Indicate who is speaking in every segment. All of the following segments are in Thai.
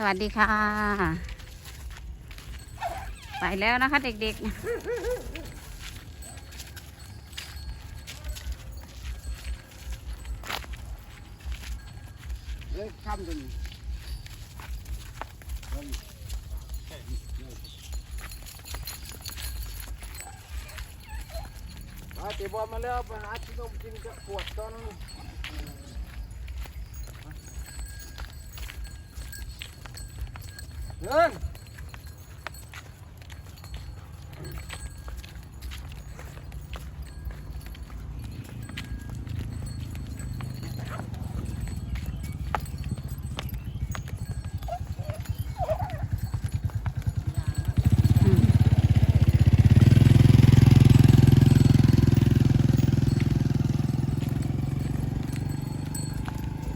Speaker 1: สวัสดีค่ะ ไปแล้วนะคะเด็กๆ
Speaker 2: เฮ้ยข้ามตัวนี้มาตีบอลมาแล้วไปหาที่นมกินกับขวดตอนนั้น เงิน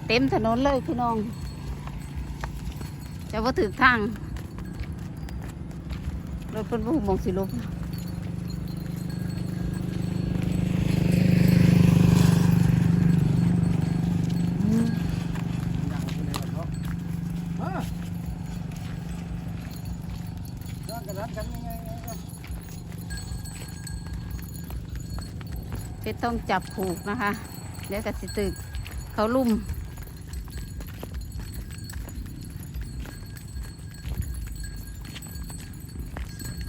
Speaker 1: เต็มถนนเลยพี่น้อง จะว่าถึกทางรถเป็นผู้มองสิลุกอืม
Speaker 2: อย่างคนเดียวเนาะมาร่างกันรันกันยังไงไงครับ
Speaker 1: เป็ดต้องจับผูกนะคะ เดี๋ยวก็สิตึกเขาลุ่ม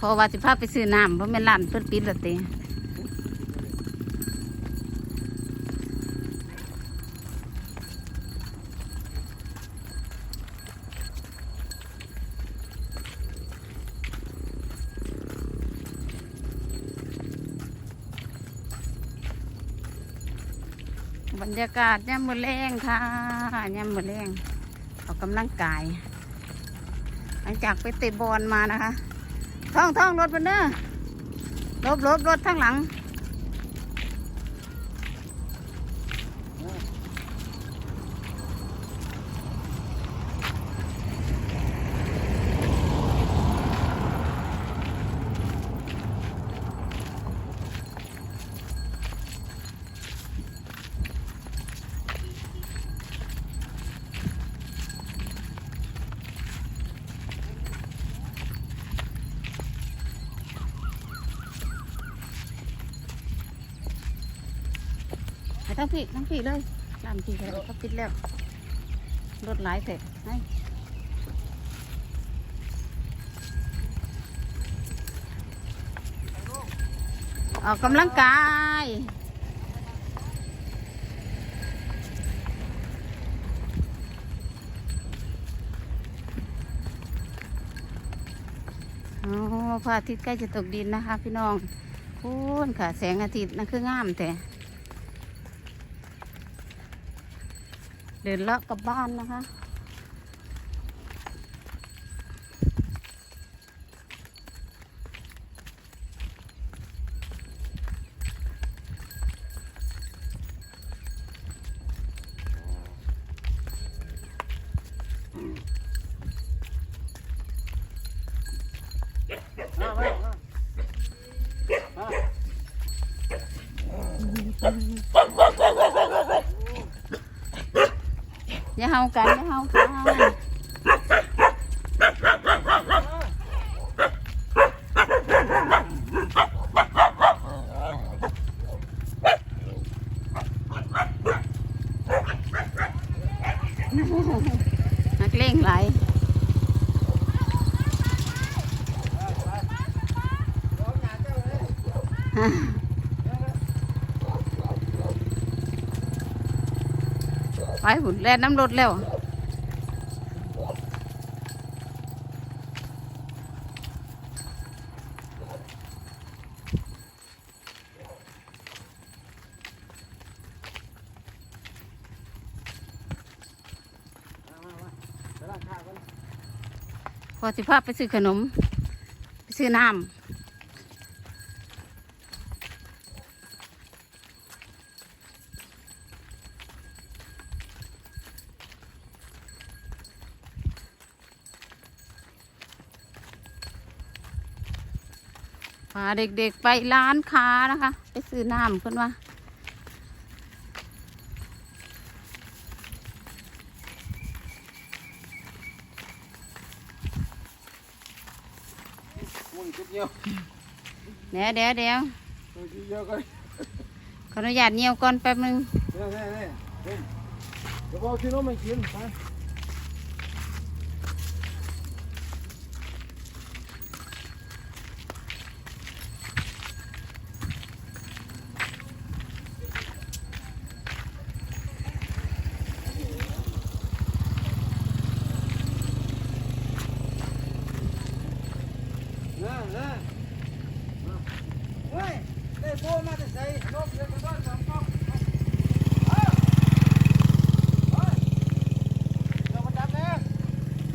Speaker 1: เพอว่าสิพาไปซื้อน้ำเพราะแม่นร้านเพิ่นปิดแล้วเตบรรยากาศย่ำมือแรงค่ะย่ำมือแรงออกกำลังกาย หลังจากไปเตะบอลมานะคะ ท่องท่องรถมันเนอร์รถรถรถข้างหลัง ทั้งพี่ทั้งพี่เลยลามพี่เลยเขาปิดแล้วรถหลายเสร็จให้ออกกำลังกายโอ้พระอาทิตย์ใกล้จะตกดินนะคะ พี่น้องพูนค่ะ แสงอาทิตย์นั่นคืองามแต่ เดินเลาะกลับบ้านนะคะ
Speaker 2: มามามามา
Speaker 1: อย่าเฮากันอย่าเฮากันนักเลงหลาย
Speaker 2: ร้องงานเจ้าเลย
Speaker 1: ไปหุ่นแล่นน้ำรถแล้วพอสิพาไปซื้อขนม ไปซื้อน้ำ พาเด็กๆไปร้านค้านะคะ ไปซื้อน้ำเพื่นว่า
Speaker 2: เดี๋ยว
Speaker 1: เดี๋ยวเดี๋ยวขออนุญาตเนียวก่อนแป๊บนึง
Speaker 2: เดี๋ยวเดี๋ยวเดี๋ยวเอาที่น้องมากินไป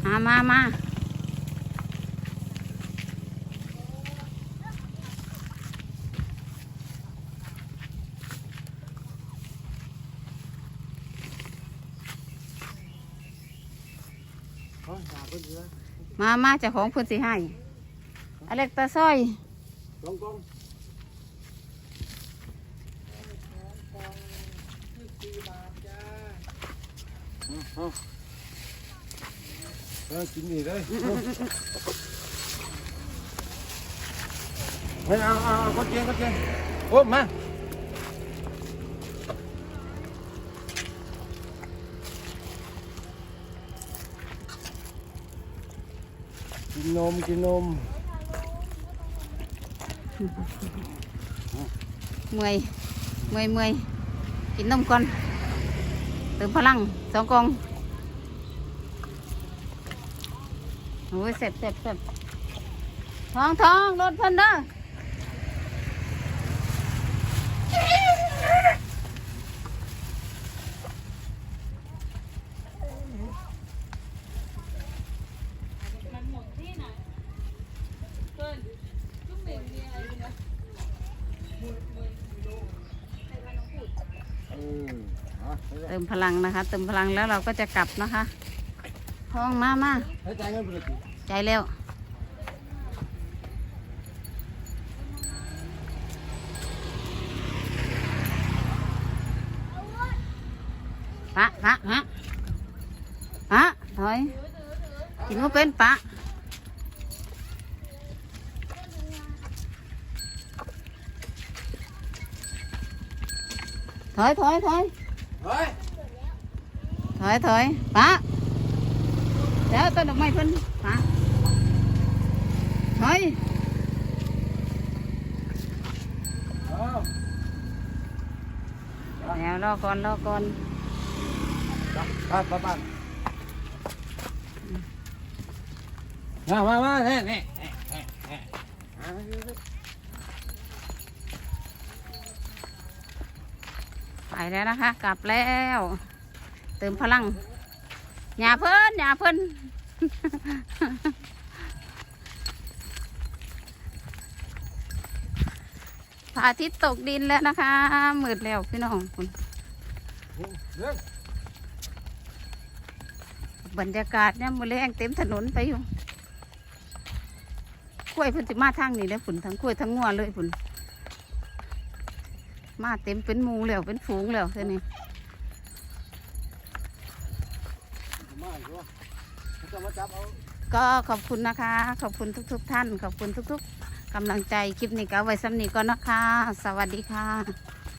Speaker 2: มามา
Speaker 1: มามามาจะของพื้นสิให้ อเล็กตาซอย
Speaker 2: สองกองเออกินนี่เลยเฮ้ยเอาเอาเอากดเกียงกดเกียงโอ้มากินนมกินนม
Speaker 1: เมื่อยเมื่อยเมื่อยกินนมก่อนเติมพลังสองกองโอ้ยเสร็จเสร็จเสร็จท้องท้องรถเพิ่นเด้อ
Speaker 2: เออ เติ
Speaker 1: มพลังนะคะ เติมพลังแล้วเราก็จะกลับนะคะท้องมามา
Speaker 2: ใจเงินไปเลยสิ
Speaker 1: ใจเร็วปะปะปะปะถอยกินว่าเป็นปะถอยถอยถอย
Speaker 2: เฮ้ย
Speaker 1: ถอยถอยปะเดี๋ยวต้นดอกไม้เพิ่นปะถอย
Speaker 2: เอา
Speaker 1: เดี๋ยวรอก่อนรอก่อน
Speaker 2: ไปไปไปมามามาเนี่ยเนี่ยเนี่ยเนี่ยเนี่ยเอา
Speaker 1: ไปแล้วนะคะ กลับแล้ว เติมพลังอย่าเพิ่นอย่าเพิ่นพระอาทิตย์ตกดินแล้วนะคะ มืดแล้วพี่น้องคุณ
Speaker 2: เรื่อง
Speaker 1: บรรยากาศเนี่ยมือแรงเต็มถนนไปอยู่กล้วยเพุ่นสิมาทางนี้แล้วฝุ่นทั้งกล้วยทั้งงัวเลยฝุ่นมาเต็มเป็นหมูแล้วเป็นฝูงแล้วเท่านี้
Speaker 2: มาอีกวะเขาจะมาจับเอา
Speaker 1: ก็ขอบคุณนะคะ ขอบคุณทุกๆท่าน ขอบคุณทุก ๆกำลังใจคลิปนี้ก็ไว้สำนีก่อนนะคะ สวัสดีค่ะ